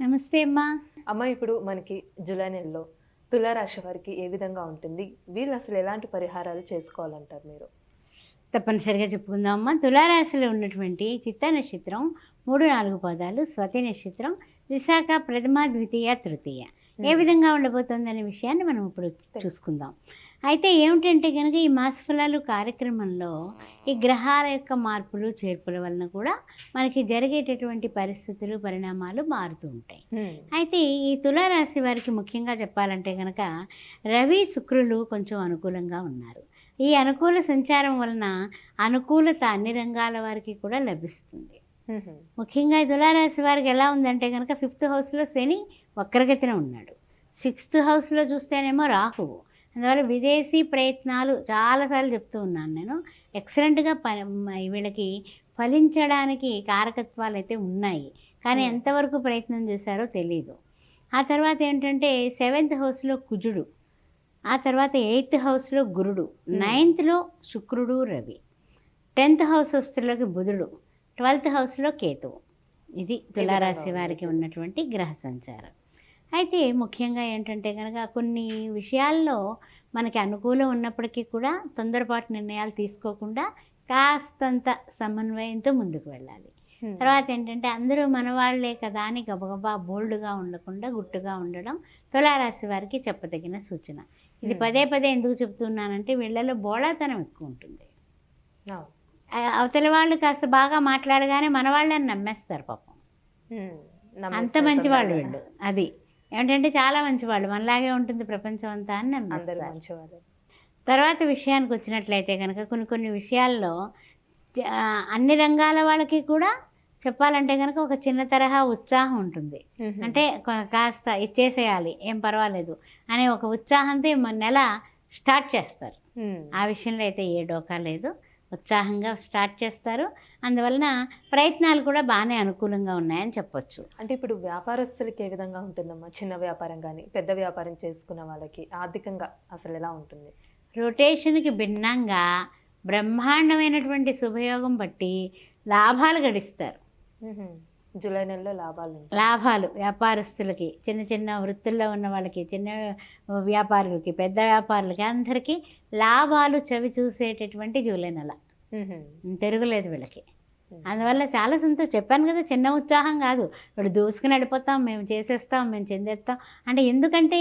నమస్తే అమ్మా. అమ్మ ఇప్పుడు మనకి జూలై నెలలో తులారాశి వారికి ఏ విధంగా ఉంటుంది? వీళ్ళు అసలు ఎలాంటి పరిహారాలు చేసుకోవాలంటారు మీరు? తప్పనిసరిగా చెప్పుకుందాం అమ్మా. తులారాశిలో ఉన్నటువంటి చిత్త నక్షత్రం మూడు నాలుగు పదాలు స్వతి నక్షత్రం విశాఖ ప్రథమ ద్వితీయ తృతీయ. ఏ విధంగా ఉండబోతోందనే విషయాన్ని మనం ఇప్పుడు చూసుకుందాం. అయితే ఏమిటంటే కనుక ఈ మాస ఫలాలు కార్యక్రమంలో ఈ గ్రహాల యొక్క మార్పులు చేర్పుల వలన కూడా మనకి జరిగేటటువంటి పరిస్థితులు పరిణామాలు మారుతూ ఉంటాయి. అయితే ఈ తులారాశి వారికి ముఖ్యంగా చెప్పాలంటే కనుక రవి శుక్రులు కొంచెం అనుకూలంగా ఉన్నారు. ఈ అనుకూల సంచారం వలన అనుకూలత అన్ని రంగాల వారికి కూడా లభిస్తుంది. ముఖ్యంగా ఈ తులారాశి వారికి ఎలా ఉందంటే కనుక ఫిఫ్త్ హౌస్లో శని వక్రగతిన ఉన్నాడు. సిక్స్త్ హౌస్లో చూస్తేనేమో రాహువు. అందువల్ల విదేశీ ప్రయత్నాలు చాలాసార్లు చెప్తూ ఉన్నాను నేను. ఎక్సలెంట్గా ప వీళ్ళకి ఫలించడానికి కారకత్వాలు అయితే ఉన్నాయి. కానీ. ఎంతవరకు ప్రయత్నం చేశారో తెలియదు ఆ తర్వాత ఏంటంటే సెవెంత్ హౌస్లో కుజుడు ఆ తర్వాత ఎయిత్ హౌస్లో గురుడు నైన్త్లో శుక్రుడు రవి టెన్త్ హౌస్ వస్తువులకి బుధుడు ట్వెల్త్ హౌస్లో కేతువు. ఇది తులారాశి వారికి ఉన్నటువంటి గ్రహ సంచారం. అయితే ముఖ్యంగా ఏంటంటే కనుక కొన్ని విషయాల్లో మనకి అనుకూలం ఉన్నప్పటికీ కూడా తొందరపాటు నిర్ణయాలు తీసుకోకుండా కాస్తంత సమన్వయంతో ముందుకు వెళ్ళాలి. తర్వాత ఏంటంటే అందరూ మనవాళ్ళే కదా అని గబగబా బోల్డ్గా ఉండకుండా గుట్టుగా ఉండడం తులారాశి వారికి చెప్పదగిన సూచన ఇది. పదే పదే ఎందుకు చెప్తున్నానంటే వీళ్ళలో బోళాతనం ఎక్కువ ఉంటుంది అవతల వాళ్ళు కాస్త బాగా మాట్లాడగానే మన వాళ్ళని నమ్మేస్తారు పాపం. అంత మంచి వాళ్ళు. వీళ్ళు అది ఏంటంటే చాలా మంచి వాళ్ళు మనలాగే ఉంటుంది ప్రపంచం అంతా అని అందరూ నమ్మేస్తారు మంచివారు. తర్వాత విషయానికి వచ్చినట్లయితే కనుక కొన్ని కొన్ని విషయాల్లో అన్ని రంగాల వాళ్ళకి కూడా చెప్పాలంటే కనుక ఒక చిన్న తరహా ఉత్సాహం ఉంటుంది. అంటే కాస్త ఇచ్చేసేయాలి ఏం పర్వాలేదు అనే ఒక ఉత్సాహంతో మన నెల స్టార్ట్ చేస్తారు. ఆ విషయంలో అయితే ఏ డోకా లేదు. ఉత్సాహంగా స్టార్ట్ చేస్తారు. అందువలన ప్రయత్నాలు కూడా బాగానే అనుకూలంగా ఉన్నాయని చెప్పొచ్చు. అంటే ఇప్పుడు వ్యాపారస్తులకి ఏ విధంగా ఉంటుందమ్మా? చిన్న వ్యాపారం కానీ పెద్ద వ్యాపారం చేసుకున్న వాళ్ళకి ఆర్థికంగా అసలు ఎలా ఉంటుంది? రొటేషన్కి భిన్నంగా బ్రహ్మాండమైనటువంటి శుభయోగం బట్టి లాభాలు గడిస్తారు. జూలై నెలలో లాభాలు. లాభాలు వ్యాపారస్తులకి చిన్న చిన్న వృత్తుల్లో ఉన్న వాళ్ళకి చిన్న వ్యాపారులకి పెద్ద వ్యాపారులకి అందరికీ లాభాలు చవి చూసేటటువంటి జూలై నెల. తిరగలేదు వీళ్ళకి. అందువల్ల చాలా సంతోషం చెప్పాను కదా చిన్న ఉత్సాహం కాదు ఇప్పుడు దూసుకుని వెళ్ళిపోతాం మేము చేసేస్తాం మేము చెందేస్తాం అంటే ఎందుకంటే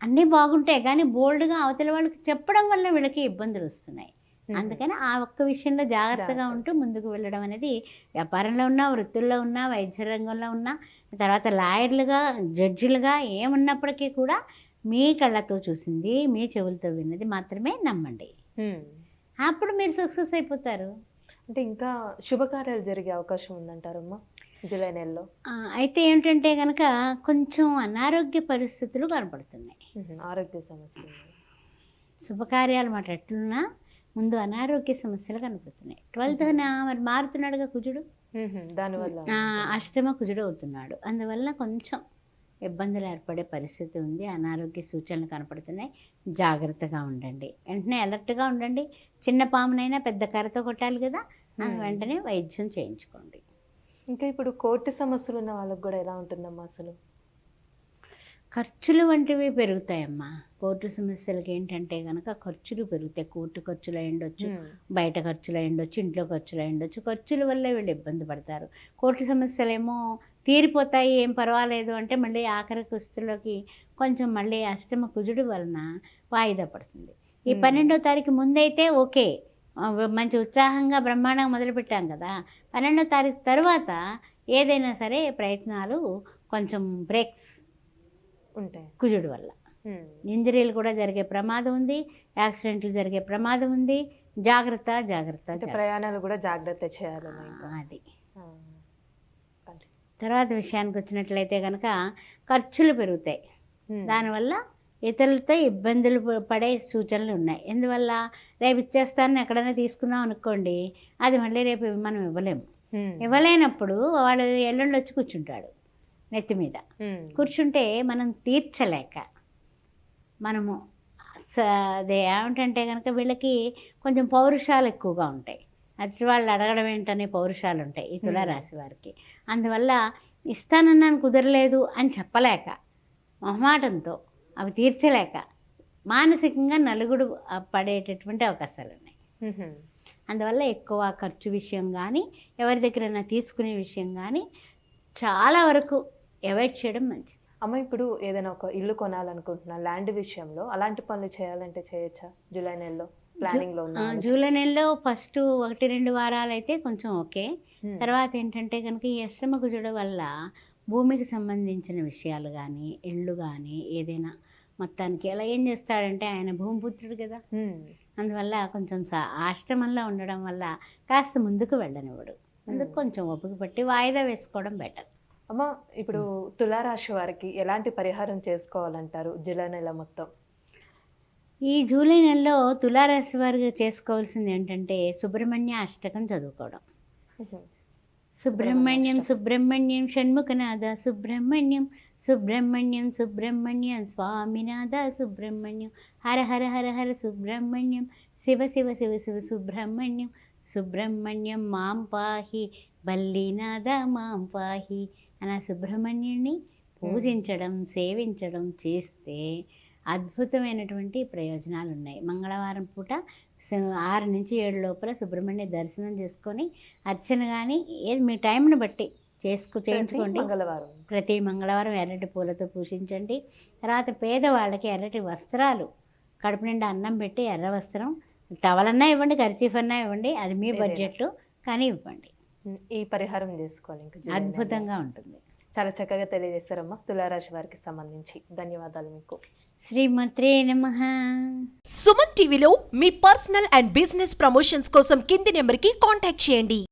అన్నీ బాగుంటాయి కానీ బోల్డ్గా అవతల వాళ్ళకి చెప్పడం వల్ల వీళ్ళకి ఇబ్బందులు వస్తున్నాయి. అందుకని ఆ ఒక్క విషయంలో జాగ్రత్తగా జాగ్రత్త. ఉంటూ ముందుకు వెళ్ళడం అనేది వ్యాపారంలో ఉన్నా వృత్తుల్లో ఉన్నా వైద్య రంగంలో ఉన్నా తర్వాత లాయర్లుగా జడ్జిలుగా ఏమున్నప్పటికీ కూడా మీ కళ్ళతో చూసింది మీ చెవులతో విన్నది మాత్రమే నమ్మండి. అప్పుడు మీరు సక్సెస్ అయిపోతారు అంటే ఇంకా శుభకార్యాలు జరిగే అవకాశం ఉందంటారమ్మా జూలై నెలలో అయితే ఏంటంటే కనుక కొంచెం అనారోగ్య పరిస్థితులు కనపడుతున్నాయి. ఆరోగ్య సమస్యలు శుభకార్యాలు మాట ఎట్లున్నా ముందు అనారోగ్య సమస్యలు కనపడుతున్నాయి. ట్వెల్త్ మరి మారుతున్నాడుగా కుజుడు. దానివల్ల అష్టమ కుజుడు అవుతున్నాడు. అందువల్ల కొంచెం ఇబ్బందులు ఏర్పడే పరిస్థితి ఉంది. అనారోగ్య సూచనలు కనపడుతున్నాయి. జాగ్రత్తగా ఉండండి. వెంటనే అలర్ట్గా ఉండండి. చిన్న పామునైనా పెద్ద కర్రతో కొట్టాలి కదా. వెంటనే వైద్యం చేయించుకోండి. ఇంకా ఇప్పుడు కోర్టు సమస్యలు ఉన్న వాళ్ళకి కూడా ఎలా ఉంటుందమ్మా అసలు? ఖర్చులు వంటివి పెరుగుతాయమ్మా. కోర్టు సమస్యలకి ఏంటంటే కనుక ఖర్చులు పెరుగుతాయి. కోర్టు ఖర్చులు అయి ఉండొచ్చు హ్మ్. బయట ఖర్చులు అయి ఉండొచ్చు ఇంట్లో ఖర్చులు అయి ఉండొచ్చు ఖర్చుల వల్లే వీళ్ళు ఇబ్బంది పడతారు. కోర్టు సమస్యలేమో తీరిపోతాయి ఏం పర్వాలేదు అంటే మళ్ళీ ఆఖరి కుస్తులోకి కొంచెం మళ్ళీ అష్టమ కుజుడు వలన వాయిదా పడుతుంది. ఈ. పన్నెండో తారీఖు ముందైతే ఓకే. మంచి ఉత్సాహంగా బ్రహ్మాండంగా మొదలుపెట్టాం కదా. పన్నెండో తారీఖు తర్వాత ఏదైనా సరే ప్రయత్నాలు కొంచెం బ్రేక్స్ ఉంటాయి. కుజుడు వల్ల. ఇంజరీలు కూడా జరిగే ప్రమాదం ఉంది యాక్సిడెంట్లు జరిగే ప్రమాదం ఉంది జాగ్రత్త జాగ్రత్త. ప్రయాణాలు కూడా జాగ్రత్త ఇంకా. అది. తర్వాత విషయానికి వచ్చినట్లయితే కనుక ఖర్చులు పెరుగుతాయి. దానివల్ల ఇతరులతో ఇబ్బందులు పడే సూచనలు ఉన్నాయి. ఎందువల్ల? రేపు ఇచ్చేస్తానని ఎక్కడైనా తీసుకున్నాం అనుకోండి అది మళ్ళీ రేపు మనం ఇవ్వలేము. ఇవ్వలేనప్పుడు వాడు ఎల్లుండి వచ్చి కూర్చుంటాడు. నెత్తి మీద. కూర్చుంటే మనం తీర్చలేక మనము అదే ఏమిటంటే కనుక వీళ్ళకి కొంచెం పౌరుషాలు ఎక్కువగా ఉంటాయి. అటు వాళ్ళు అడగడం ఏంటనే పౌరుషాలు ఉంటాయి ఈ తులారాశి వారికి. అందువల్ల ఇస్తానన్నాను కుదరలేదు అని చెప్పలేక మొహమాటంతో అవి తీర్చలేక మానసికంగా నలుగుడు పడేటటువంటి అవకాశాలు ఉన్నాయి. అందువల్ల ఎక్కువ ఖర్చు విషయం కానీ ఎవరి దగ్గరైనా తీసుకునే విషయం కానీ చాలా వరకు అవాయిడ్ చేయడం మంచిది. అమ్మ ఇప్పుడు ఏదైనా ఒక ఇల్లు కొనాలనుకుంటున్నా ల్యాండ్ విషయంలో అలాంటి పనులు చేయాలంటే చేయొచ్చా? జూలై నెలలో? ప్లానింగ్లో ఆ, ఉన్న జూలై నెలలో ఫస్ట్ ఒకటి రెండు వారాలు అయితే కొంచెం ఓకే. తర్వాత ఏంటంటే కనుక ఈ అష్టమ కుజుడు వల్ల భూమికి సంబంధించిన విషయాలు కానీ ఇళ్ళు కానీ ఏదైనా మొత్తానికి అలా ఏం చేస్తాడంటే ఆయన భూమిపుత్రుడు కదా. అందువల్ల కొంచెం ఆశ్రమంలో ఉండడం వల్ల కాస్త ముందుకు వెళ్ళనివ్వడు. అందుకు. కొంచెం ఓపిక పట్టి వాయిదా వేసుకోవడం బెటర్. అమ్మ ఇప్పుడు తులారాశి వారికి ఎలాంటి పరిహారం చేసుకోవాలంటారు జూలై నెల మొత్తం? ఈ జూలై నెలలో తులారాశి వారికి చేసుకోవాల్సింది ఏంటంటే సుబ్రహ్మణ్య అష్టకం చదువుకోవడం. సుబ్రహ్మణ్యం సుబ్రహ్మణ్యం షణ్ముఖనాథ సుబ్రహ్మణ్యం సుబ్రహ్మణ్యం సుబ్రహ్మణ్యం స్వామినాథ సుబ్రహ్మణ్యం హర హర హర హర సుబ్రహ్మణ్యం శివ శివ శివ శివ సుబ్రహ్మణ్యం సుబ్రహ్మణ్యం మాం పాహి బల్లీనాథ మాం పాహి అన్న సుబ్రహ్మణ్యుణ్ణి పూజించడం సేవించడం చేస్తే అద్భుతమైనటువంటి ప్రయోజనాలు ఉన్నాయి మంగళవారం పూట ఆరు నుంచి ఏడు లోపల సుబ్రహ్మణ్య దర్శనం చేసుకొని అర్చన కానీ ఏది మీ టైంని బట్టి చేసుకు చేయించుకోండి. మంగళవారం. ప్రతి మంగళవారం ఎర్రటి పూలతో పూజించండి. తర్వాత పేదవాళ్ళకి ఎర్రటి వస్త్రాలు కడుపు నిండా అన్నం పెట్టి ఎర్ర వస్త్రం టవలన్నా ఇవ్వండి ఖర్చీఫ్ అన్నా ఇవ్వండి అది మీ. బడ్జెట్ కానీ ఇవ్వండి. ఈ పరిహారం చేసుకోవాలి ఇంకా. అద్భుతంగా ఉంటుంది. చాలా చక్కగా తెలియజేస్తారమ్మా. తులారాశి వారికి సంబంధించి ధన్యవాదాలు మీకు. శ్రీమత్రే నమ. సుమన్ టీవీలో మీ పర్సనల్ అండ్ బిజినెస్ ప్రమోషన్స్ కోసం కింది నెంబర్కి కాంటాక్ట్ చేయండి.